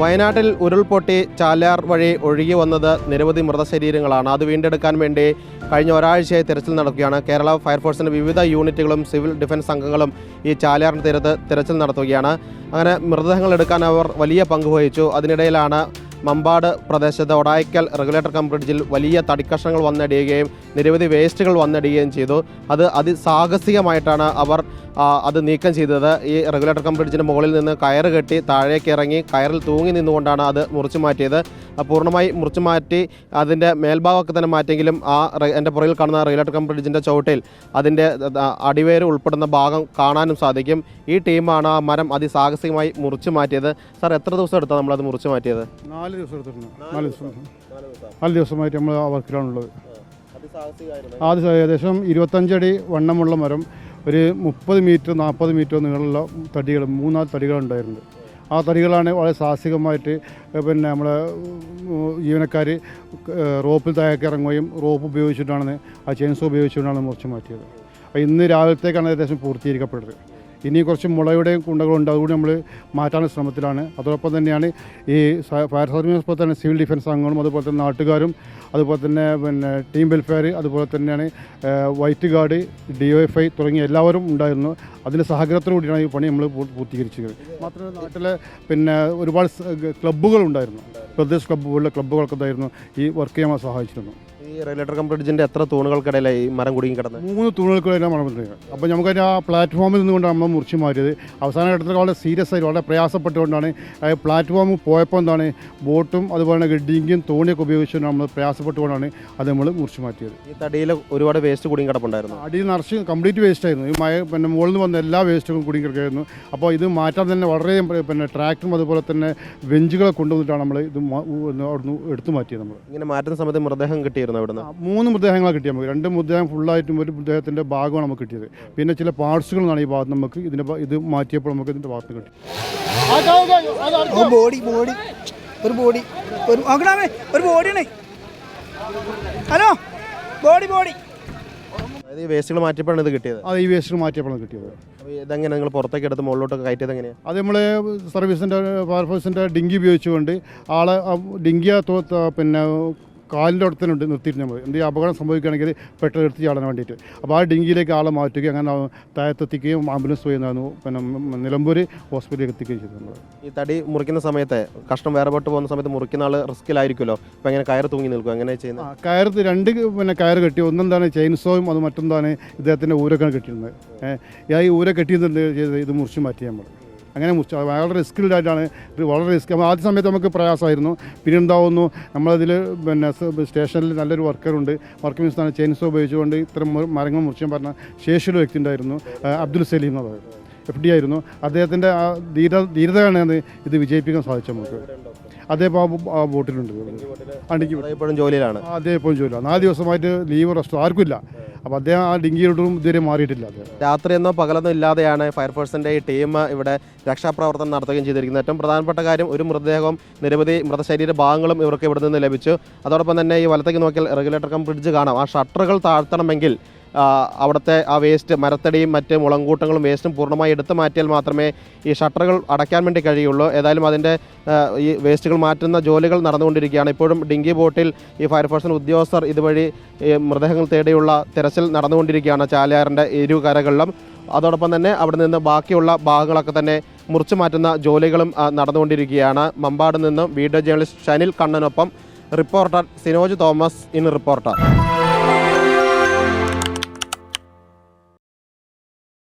വയനാട്ടിൽ ഉരുൾപൊട്ടി ചാലാർ വഴി ഒഴുകി വന്നത് നിരവധി മൃതശരീരങ്ങളാണ്. അത് വീണ്ടെടുക്കാൻ വേണ്ടി കഴിഞ്ഞ ഒരാഴ്ചയായി തിരച്ചിൽ നടക്കുകയാണ്. കേരള ഫയർഫോഴ്സിന്റെ വിവിധ യൂണിറ്റുകളും സിവിൽ ഡിഫൻസ് സംഘങ്ങളും ഈ ചാലാറിന് തീരത്ത് തിരച്ചിൽ നടത്തുകയാണ്. അങ്ങനെ മൃതദേഹങ്ങൾ എടുക്കാൻ അവർ വലിയ പങ്ക് വഹിച്ചു. അതിനിടയിലാണ് മമ്പാട് പ്രദേശത്ത് ഒടായിക്കൽ റെഗുലേറ്റർ കം ബ്രിഡ്ജിൽ വലിയ തടിക്കഷ്ണങ്ങൾ വന്നടിയുകയും നിരവധി വേസ്റ്റുകൾ വന്നടിയുകയും ചെയ്തു. അത് അതിസാഹസികമായിട്ടാണ് അവർ അത് നീക്കം ചെയ്തത്. ഈ റെഗുലേറ്റർ കം ബ്രിഡ്ജിന് മുകളിൽ നിന്ന് കയറ് കെട്ടി താഴേക്ക് ഇറങ്ങി കയറിൽ തൂങ്ങി നിന്നുകൊണ്ടാണ് അത് മുറിച്ചു മാറ്റിയത്. പൂർണമായി മുറിച്ചു മാറ്റി അതിന്റെ മേൽഭാഗമൊക്കെ തന്നെ മാറ്റിയെങ്കിലും ആ എന്റെ പുറകിൽ കാണുന്ന റെഗുലേറ്റർ കം ബ്രിഡ്ജിന്റെ ചുവട്ടിൽ അതിന്റെ അടിവേര് ഉൾപ്പെടുന്ന ഭാഗം കാണാനും സാധിക്കും. ഈ ടീമാണ് ആ മരം അതിസാഹസികമായി മുറിച്ചു മാറ്റിയത്. സാർ എത്ര ദിവസം എടുത്താണ് നമ്മളത് മുറിച്ചു മാറ്റിയത്? നാല് ദിവസം. എടുത്തിട്ടുണ്ട് നാല് ദിവസം. നാല് ദിവസമായിട്ട് നമ്മൾ ആ വർക്കിലാണുള്ളത്. ആദ്യം ഏകദേശം ഇരുപത്തഞ്ചടി വണ്ണമുള്ള മരം. ഒരു മുപ്പത് മീറ്റർ നാൽപ്പത് മീറ്റർ നീളമുള്ള തടികൾ മൂന്നാൽ തടികളുണ്ടായിരുന്നു ആ തടികളാണ് വളരെ സാഹസികമായിട്ട് പിന്നെ നമ്മളെ ജീവനക്കാർ റോപ്പിൽ താഴേക്ക് ഇറങ്ങുകയും റോപ്പ് ഉപയോഗിച്ചിട്ടാണ് ആ ചെയിൻസോ ഉപയോഗിച്ചുകൊണ്ടാണ് മുറിച്ച് മാറ്റിയത്. അപ്പോൾ ഇന്ന് രാവിലത്തേക്കാണ് ഏകദേശം പൂർത്തീകരിക്കപ്പെട്ടത്. ഇനി കുറച്ച് മുളയുടെയും കുണ്ടകളുണ്ട് അതുകൂടി നമ്മൾ മാറ്റാനുള്ള ശ്രമത്തിലാണ്. അതോടൊപ്പം തന്നെയാണ് ഈ ഫയർ സർവീസ് തന്നെ സിവിൽ ഡിഫൻസ് അംഗങ്ങളും അതുപോലെ തന്നെ നാട്ടുകാരും അതുപോലെ തന്നെ പിന്നെ ടീം വെൽഫെയർ അതുപോലെ തന്നെയാണ് white guard D O F I തുടങ്ങിയ എല്ലാവരും ഉണ്ടായിരുന്നു. അതിന്റെ സഹകരണത്തോടുകൂടിയാണ് ഈ പണി നമ്മൾ പൂർത്തീകരിച്ചത് മാത്രമല്ല നാട്ടിലെ പിന്നെ ഒരുപാട് ക്ലബ്ബുകളുണ്ടായിരുന്നു പ്രദേശ് ക്ലബ്ബ് പോലുള്ള ക്ലബ്ബുകളൊക്കെ ഉണ്ടായിരുന്നു ഈ വർക്ക് ചെയ്യാൻ സഹായിച്ചിരുന്നു. റെഗുലേറ്റർ കം ബ്രിഡ്ജിന്റെ എത്ര തൂണുകൾക്കിടയിലായി മരം കുടുങ്ങി കിടന്നത്? മൂന്ന് തൂണുകൾക്കിടയിലാണ് മരം കുടുങ്ങിയത് അപ്പോൾ നമുക്ക് ആ പ്ലാറ്റ്ഫോമിൽ നിന്നുകൊണ്ടാണ് നമ്മൾ മുറിച്ച് മാറ്റിയത്. അവസാന ഘട്ടത്തിൽ വളരെ സീരിയസ് ആയി വളരെ പ്രയാസപ്പെട്ടുകൊണ്ടാണ്. പ്ലാറ്റ്ഫോം പോയപ്പോൾ എന്താണ് ബോട്ടും അതുപോലെ തന്നെ ഗഡിങ്ങും തോണിയൊക്കെ ഉപയോഗിച്ചുകൊണ്ട് നമ്മൾ പ്രയാസപ്പെട്ടുകൊണ്ടാണ് അത് നമ്മൾ മുറിച്ച് മാറ്റിയത്. ഈ തടിയിൽ ഒരുപാട് വേസ്റ്റ് കുടുങ്ങി കിടപ്പുണ്ടായിരുന്നു. അടിയിൽ നിറച്ച് കംപ്ലീറ്റ് വേസ്റ്റ് ആയിരുന്നു. ഈ മഴ പിന്നെ മുകളിൽ നിന്ന് വന്ന എല്ലാ വേസ്റ്റും കുടുങ്ങി കിടക്കുകയായിരുന്നു. അപ്പോൾ ഇത് മാറ്റാൻ തന്നെ വളരെ പിന്നെ ട്രാക്ടറും അതുപോലെ തന്നെ ബെഞ്ചുകളെ കൊണ്ടുവന്നിട്ടാണ് നമ്മൾ ഇത് അവിടുന്ന് എടുത്തു മാറ്റിയത് നമ്മൾ. ഇങ്ങനെ മാറ്റുന്ന സമയത്ത് മൃതദേഹം കിട്ടിയിരുന്നു ഇവിടുന്ന്. ആ, മൂന്ന് മൃതദേഹങ്ങളാണ് കിട്ടിയത് നമുക്ക്. രണ്ട് മൃതദേഹം ഫുള്ളായിട്ടും ഒരു മൃതദേഹത്തിന്റെ ഭാഗമാണ് നമുക്ക് കിട്ടിയത്. പിന്നെ ചില പാർട്സുകളാണ് ഈ ഭാഗത്ത് നമുക്ക് ഇതിന്റെ ഇത് മാറ്റിയപ്പോൾ നമുക്ക് ഇതിന്റെ ഭാഗത്ത് കിട്ടി. ഓ ബോഡി ബോഡി ഒരു ബോഡി ഒരു നോക്കണമേ ഒരു ബോഡിയാണ് ഹലോ ബോഡി ബോഡി ഈ വേസ്റ്റുകൾ മാറ്റിയപ്പോഴാണ് ഇത് കിട്ടിയത്. അത് ഈ വേസ്റ്റ് മാറ്റിയപ്പോഴാണ് കിട്ടിയത്. അപ്പോൾ ഇതെങ്ങനെ നിങ്ങൾ പുറത്തേക്ക് എടുത്ത് മുകളിലോട്ട് കയറ്റിയത് എങ്ങനെയാണ് അത് നമ്മൾ സർവീസിന്റെ ഫയർഫോഴ്സിന്റെ ഡിങ്കി ഉപയോഗിച്ചുകൊണ്ട് ആളെ ആ ഡിങ്കിയെ പിന്നെ കാലിന്റെ അടുത്തനുണ്ട് നിർത്തിയിട്ട് നമ്മൾ എന്തെങ്കിലും അപകടം സംഭവിക്കുകയാണെങ്കിൽ പെട്ടെന്ന് എടുത്ത് ചാടാൻ വേണ്ടിയിട്ട്. അപ്പോൾ ആ ഡിങ്കിയിലേക്ക് ആളെ മാറ്റുകയും അങ്ങനെ താഴത്തെത്തിക്കുകയും ആംബുലൻസ് ചെയ്യുന്നതായിരുന്നു പിന്നെ നിലമ്പൂർ ഹോസ്പിറ്റലിലേക്ക് എത്തിക്കുകയും ചെയ്തു നമ്മൾ ഈ തടി മുറിക്കുന്ന സമയത്ത് കഷ്ണം വേറെപ്പെട്ട് പോകുന്ന സമയത്ത് മുറിക്കുന്ന ആൾ റിസ്ക്കിലായിരിക്കുമല്ലോ? അപ്പോൾ എങ്ങനെ കയർ തൂങ്ങി നിൽക്കും? എങ്ങനെ ചെയ്യുന്നത്? കയർ കയറ് രണ്ട് പിന്നെ കയർ കെട്ടി. ഒന്നെന്താണ് ചെയിൻസോയും അത് മറ്റൊന്നാണ് ഇദ്ദേഹത്തിന്റെ ഊരൊക്കെ കെട്ടിയിരുന്നത്. ഈ ഊര കെട്ടിയത് ചെയ്ത്? ഇത് മുറിച്ച് മാറ്റി നമ്മൾ അങ്ങനെ മുറിച്ച് വളരെ റിസ്കിൽഡ് ആയിട്ടാണ് വളരെ റിസ്ക് ആദ്യ സമയത്ത് നമുക്ക് പ്രയാസമായിരുന്നു. പിന്നെ എന്താവുന്നു? നമ്മളതിൽ പിന്നെ സ്റ്റേഷനിൽ നല്ലൊരു വർക്കറുണ്ട് വർക്ക് മീൻസ് ചെയിൻസോ ഉപയോഗിച്ചുകൊണ്ട് ഇത്തരം മരങ്ങൾ മുറിച്ചാൻ പറഞ്ഞ ശേഷിയുള്ള വ്യക്തി ഉണ്ടായിരുന്നു അബ്ദുൽ സലീം എന്ന് പറയുന്നത്. എഫ് ഡി ആയിരുന്നു. അദ്ദേഹത്തിന്റെ ആ ധീര ധീരതയാണ് ഇത് വിജയിപ്പിക്കാൻ സാധിച്ചത് നമുക്ക്. അദ്ദേഹം ആ ബോട്ടിലുണ്ട്. അണ്ടിക്ക് ഇപ്പോഴും ജോലിയിലാണ്. എപ്പോഴും ജോലിയാണ് നാല് ദിവസമായിട്ട് ലീവ് റെസ്റ്റ് ആർക്കും ഇല്ല. അപ്പോൾ അദ്ദേഹം ആ റോഡും ഇതുവരെ മാറിയിട്ടില്ല രാത്രി രാത്രിയെന്നോ പകലെന്നോ ഇല്ലാതെയാണ് ഫയർഫോഴ്സിന്റെ ഈ ടീം ഇവിടെ രക്ഷാപ്രവർത്തനം നടത്തുകയും ചെയ്തിരിക്കുന്നത്. ഏറ്റവും പ്രധാനപ്പെട്ട കാര്യം ഒരു മൃതദേഹവും നിരവധി മൃതശരീര ഭാഗങ്ങളും ഇവർക്ക് ഇവിടെ നിന്ന് ലഭിച്ചു. അതോടൊപ്പം തന്നെ ഈ വലത്തേക്ക് നോക്കിയാൽ റെഗുലേറ്റർ കം ബ്രിഡ്ജ് കാണാം. ആ ഷട്ടറുകൾ താഴ്ത്തണമെങ്കിൽ അവിടുത്തെ ആ വേസ്റ്റ് മരത്തടിയും മറ്റ് മുളങ്കൂട്ടങ്ങളും വേസ്റ്റും പൂർണമായി എടുത്തു മാറ്റിയാൽ മാത്രമേ ഈ ഷട്ടറുകൾ അടയ്ക്കാൻ വേണ്ടി കഴിയുള്ളൂ. ഏതായാലും അതിന്റെ ഈ വേസ്റ്റുകൾ മാറ്റുന്ന ജോലികൾ നടന്നുകൊണ്ടിരിക്കുകയാണ്. ഇപ്പോഴും ഡിങ്കി ബോട്ടിൽ ഈ ഫയർഫോഴ്സിന് ഉദ്യോഗസ്ഥർ ഇതുവഴി മൃതദേഹങ്ങൾ തേടിയുള്ള തിരച്ചിൽ നടന്നുകൊണ്ടിരിക്കുകയാണ് ചാലിയാറിന്റെ ഇരു കരകളിലും അതോടൊപ്പം തന്നെ അവിടെ നിന്ന് ബാക്കിയുള്ള ഭാഗങ്ങളൊക്കെ തന്നെ മുറിച്ചു മാറ്റുന്ന ജോലികളും നടന്നുകൊണ്ടിരിക്കുകയാണ്. മമ്പാട് നിന്നും video journalist Shanil കണ്ണനൊപ്പം reporter Sinoj Thomas in reporter.